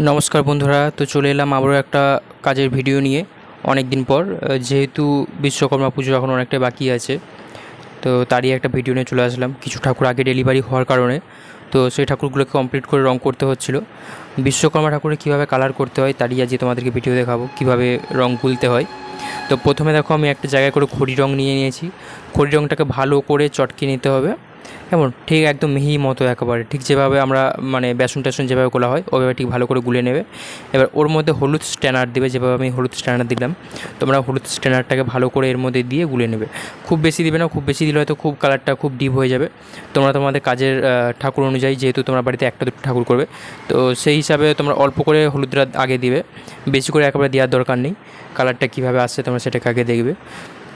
নমস্কার বন্ধুরা, তো চলে এলাম আবারও একটা কাজের ভিডিও নিয়ে অনেক দিন পর যেহেতু বিশ্বকর্মা পুজো এখন অনেকটাই বাকি আছে, তো তারই একটা ভিডিও নিয়ে চলে আসলাম। কিছু ঠাকুর আগে ডেলিভারি হওয়ার কারণে, তো সেই ঠাকুরগুলোকে কমপ্লিট করে রং করতে হচ্ছিল। বিশ্বকর্মা ঠাকুরে কীভাবে কালার করতে হয় তারই আজকে তোমাদেরকে ভিডিও দেখাবো, কীভাবে রং গুলতে হয়। তো প্রথমে দেখো, আমি একটা জায়গায় করে খড়ি রং নিয়ে নিয়েছি। খড়ি রংটাকে ভালো করে চটকে নিতে হবে। কেমন? ঠিক একদম মিহি মতো একেবারে। ঠিক যেভাবে আমরা মানে বেসন টেসন যেভাবে গোলা হয়, ওইভাবে ঠিক ভালো করে গুলে নেবে। এবার ওর মধ্যে হলুদ স্ট্যানার দেবে, যেভাবে আমি হলুদ স্ট্যানার দিলাম। তোমরা হলুদ স্ট্যানারটাকে ভালো করে এর মধ্যে দিয়ে গুলে নেবে। খুব বেশি দিবে না, খুব বেশি দিলে হয়তো খুব কালারটা খুব ডিপ হয়ে যাবে। তোমরা তোমাদের কাজের ঠাকুর অনুযায়ী যেহেতু তোমরা বাড়িতে একটা দুটো ঠাকুর করবে, তো সেই হিসাবে তোমরা অল্প করে হলুদটা আগে দিবে। বেশি করে একেবারে দেওয়ার দরকার নেই। কালারটা কীভাবে আসছে তোমরা সেটাকে আগে দেখবে।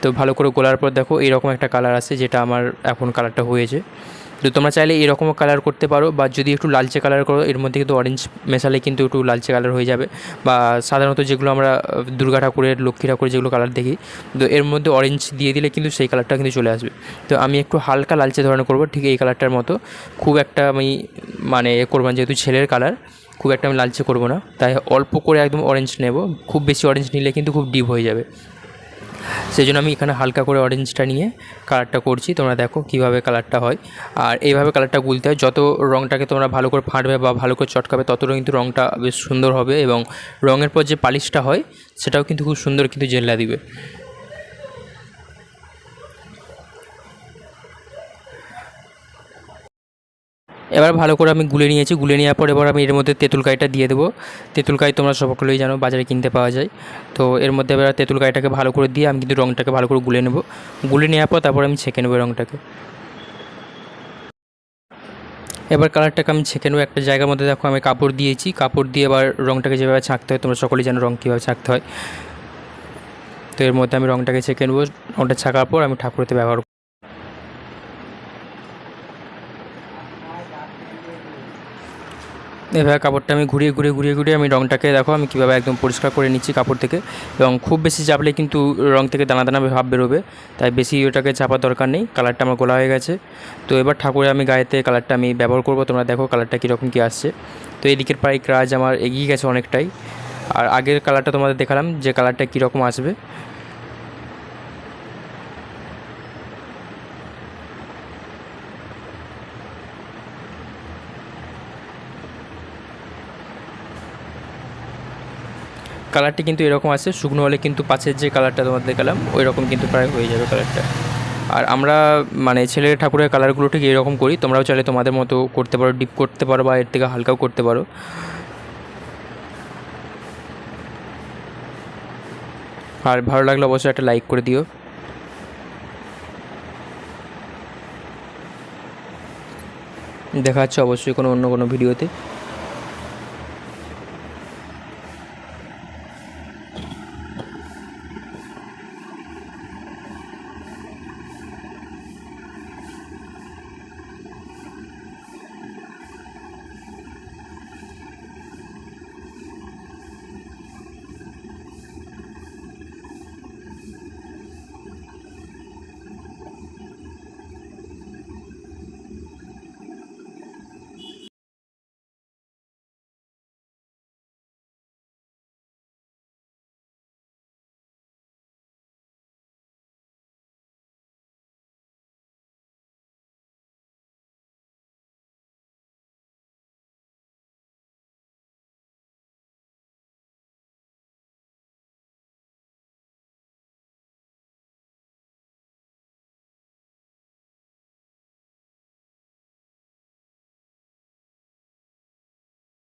তো ভালো করে গোলার পর দেখো এরকম একটা কালার আছে যেটা আমার এখন কালারটা হয়েছে। তো তোমরা চাইলে এরকমও কালার করতে পারো বা যদি একটু লালচে কালার করো, এর মধ্যে কিন্তু অরেঞ্জ মেশালে কিন্তু একটু লালচে কালার হয়ে যাবে। বা সাধারণত যেগুলো আমরা দুর্গা ঠাকুরের, লক্ষ্মী ঠাকুরের যেগুলো কালার দেখি, তো এর মধ্যে অরেঞ্জ দিয়ে দিলে কিন্তু সেই কালারটা কিন্তু চলে আসবে। তো আমি একটু হালকা লালচে ধরনের করব, ঠিক এই কালারটার মতো। খুব একটা আমি মানে এ করব যেহেতু ছেলের কালার খুব একটা আমি লালচে করব না। তাই অল্প করে একদম অরেঞ্জ নেব। খুব বেশি অরেঞ্জ নিলে কিন্তু খুব ডিপ হয়ে যাবে। সেই জন্য আমি এখানে হালকা করে অরেঞ্জটা নিয়ে কালারটা করছি। তোমরা দেখো কীভাবে কালারটা হয়। আর এইভাবে কালারটা গুলতে হয়। যত রঙটাকে তোমরা ভালো করে ফাটবে বা ভালো করে চটকাবে, তত কিন্তু রঙটা বেশ সুন্দর হবে এবং রঙের পর যে পালিশটা হয়, সেটাও কিন্তু খুব সুন্দর কিন্তু জেল্লা দিবে। এবার ভালো করে আমি গুলে নিয়েছি। গুলে নেওয়ার পর এবার আমি এর মধ্যে তেঁতুল কাইটা দিয়ে দেবো। তেঁতুল কাই তোমরা সকলেই জানো, বাজারে কিনতে পাওয়া যায়। তো এর মধ্যে এবার তেঁতুল কাইটাকে ভালো করে দিয়ে আমি কিন্তু রঙটাকে ভালো করে গুলে নেব। গুলে নেওয়ার পর তারপর আমি ছেঁকে নেব রঙটাকে এবার কালারটাকে আমি ছেঁকে নেব। একটা জায়গার মধ্যে দেখো আমি কাপড় দিয়েছি। কাপড় দিয়ে এবার রঙটাকে যেভাবে ছাঁকতে হয়, তোমরা সকলেই জানো রঙ কীভাবে ছাঁকতে হয়। তো এর মধ্যে আমি রঙটাকে ছেঁকে নেব। রঙটা ছাকার পর আমি ঠাকুরতে ব্যবহার এভাবে কাপড়টা আমি ঘুরিয়ে ঘুরিয়ে ঘুরিয়ে ঘুরিয়ে আমি রঙটাকে দেখো, আমি কীভাবে একদম পরিষ্কার করে নিচ্ছি কাপড় থেকে। এবং খুব বেশি চাপলে কিন্তু রং থেকে দানা দানা ভাব বেরোবে, তাই বেশি ওটাকে চাপার দরকার নেই, কালারটা আমার গোলা হয়ে গেছে। তো এবার ঠাকুরে আমি গায়েতে কালারটা আমি ব্যবহার করব, তোমরা দেখো কালারটা কীরকম কী আসছে। তো এদিকের প্রায় কাজ আমার এগিয়ে গেছে অনেকটাই। আর আগের কালারটা তোমাদের দেখালাম, যে কালারটা কীরকম আসবে। কালারটি কিন্তু এরকম আছে, শুকনো হলে কিন্তু পাশের যে কালারটা তোমাদের দেখালাম ওই রকম কিন্তু প্রায় হয়ে যাবে কালারটা। আর আমরা মানে ছেলের ঠাকুরের কালারগুলো ঠিক এরকম করি, তোমরাও চাইলে তোমাদের মতো করতে পারো, ডিপ করতে পারো বা এর থেকে হালকাও করতে পারো। আর ভালো লাগলে অবশ্যই একটা লাইক করে দিও। দেখা হচ্ছে অবশ্যই কোনো অন্য কোনো ভিডিওতে।